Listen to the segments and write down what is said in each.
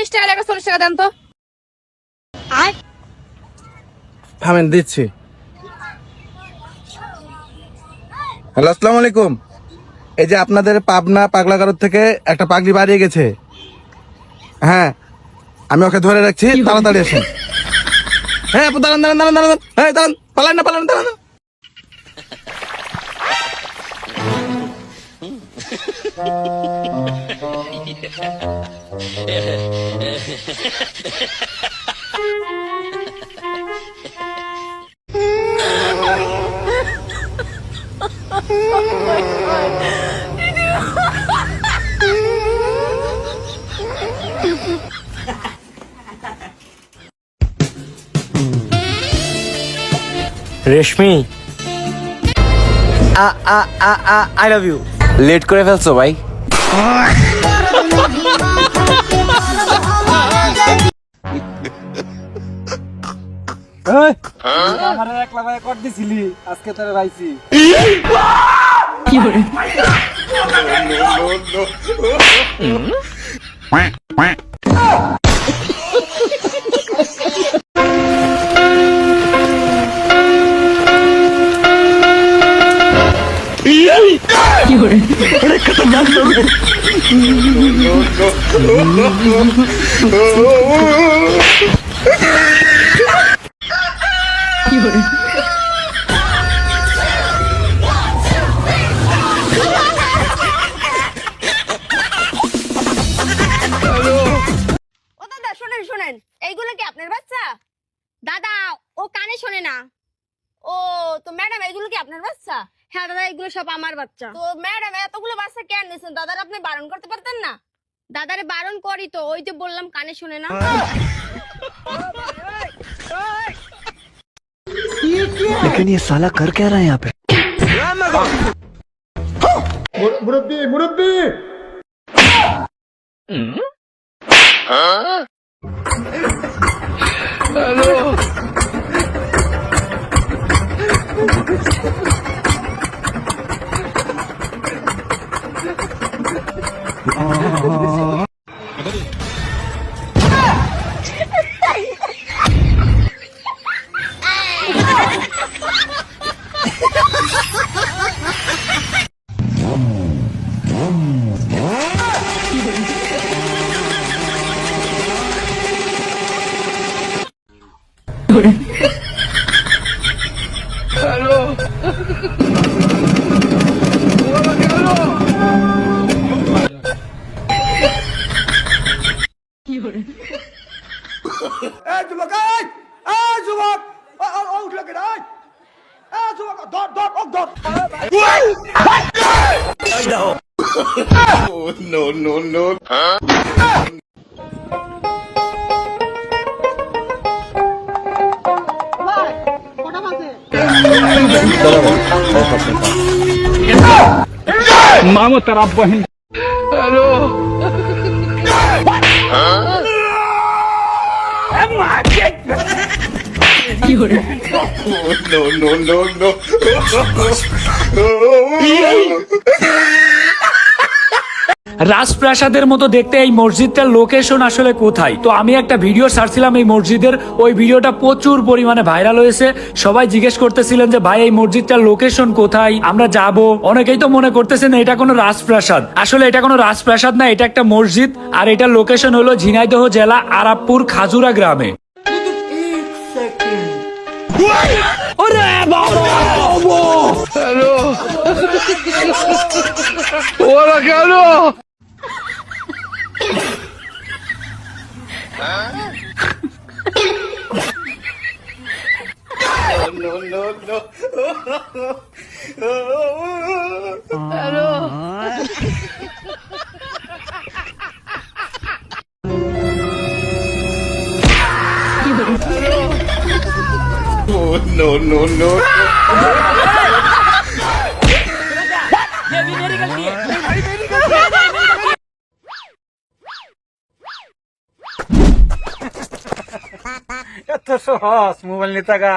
বিশ টাকা লাগে চল্লিশ টাকা দেন তো। থামেন দিচ্ছি। হ্যালো আসসালামু আলাইকুম। এই যে আপনাদের পাবনা পাগলাগারদ থেকে একটা পাগড়ি বাড়িয়ে গেছে। হ্যাঁ আমি ওকে ধরে রাখছি তাড়াতাড়ি আসেন। হ্যাঁ দাঁড়ান দাঁড়ান দাঁড়ান দাঁড়ান। হ্যাঁ দাঁড়ান পালান না পালান দাঁড়ান। Reshmi I love you late করে ফেলছো ভাই? আমার একলা ভাই কর দিছিলি আজকে তোরে ভাইছি দাদা শোনেন শোনেন। এইগুলো কি আপনার বাচ্চা? দাদা ও কানে শোনে না। ও তো ম্যাডাম এইগুলো কি আপনার বাচ্চা? হ্যাঁ দাদা এগুলো সব আমার বাচ্চা তো ম্যাডাম এতগুলো বাচ্চা কেন নিয়েছেন দাদার আপনি বারণ করতে পারতেন না দাদারে বারণ করি তো ওই যে বললাম কানে শোনে না लेकिन ये साला कर क्या रहा है यहाँ पे হ্যালো যুবক যুবক উঠল কেন যুবক ধর ধর oh, no, no, no. Huh? मामो तेरा बहन हेलो. রাজপ্রাসাদের মতো দেখতে এই মসজিদটার লোকেশন আসলে কোথায়? তো আমি একটা ভিডিও ছাড়ছিলাম এই মসজিদের ওই ভিডিওটা প্রচুর পরিমাণে ভাইরাল হয়েছে। সবাই জিজ্ঞেস করতেছিলেন যে ভাই এই মসজিদটার লোকেশন কোথায়? আমরা যাব? অনেকেই তো মনে করতেছেন এটা কোনো রাজপ্রাসাদ। আসলে এটা কোনো রাজপ্রাসাদ না এটা একটা মসজিদ। আর এটার লোকেশন হলো ঝিনাইদহ জেলা আরাবপুর খাজুরা গ্রামে। এত সহজ মোবাইল নিতে গা।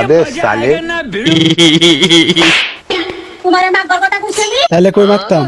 আবে সালে তোমার মা কথা কইছিলি তাহলে কই মারতাম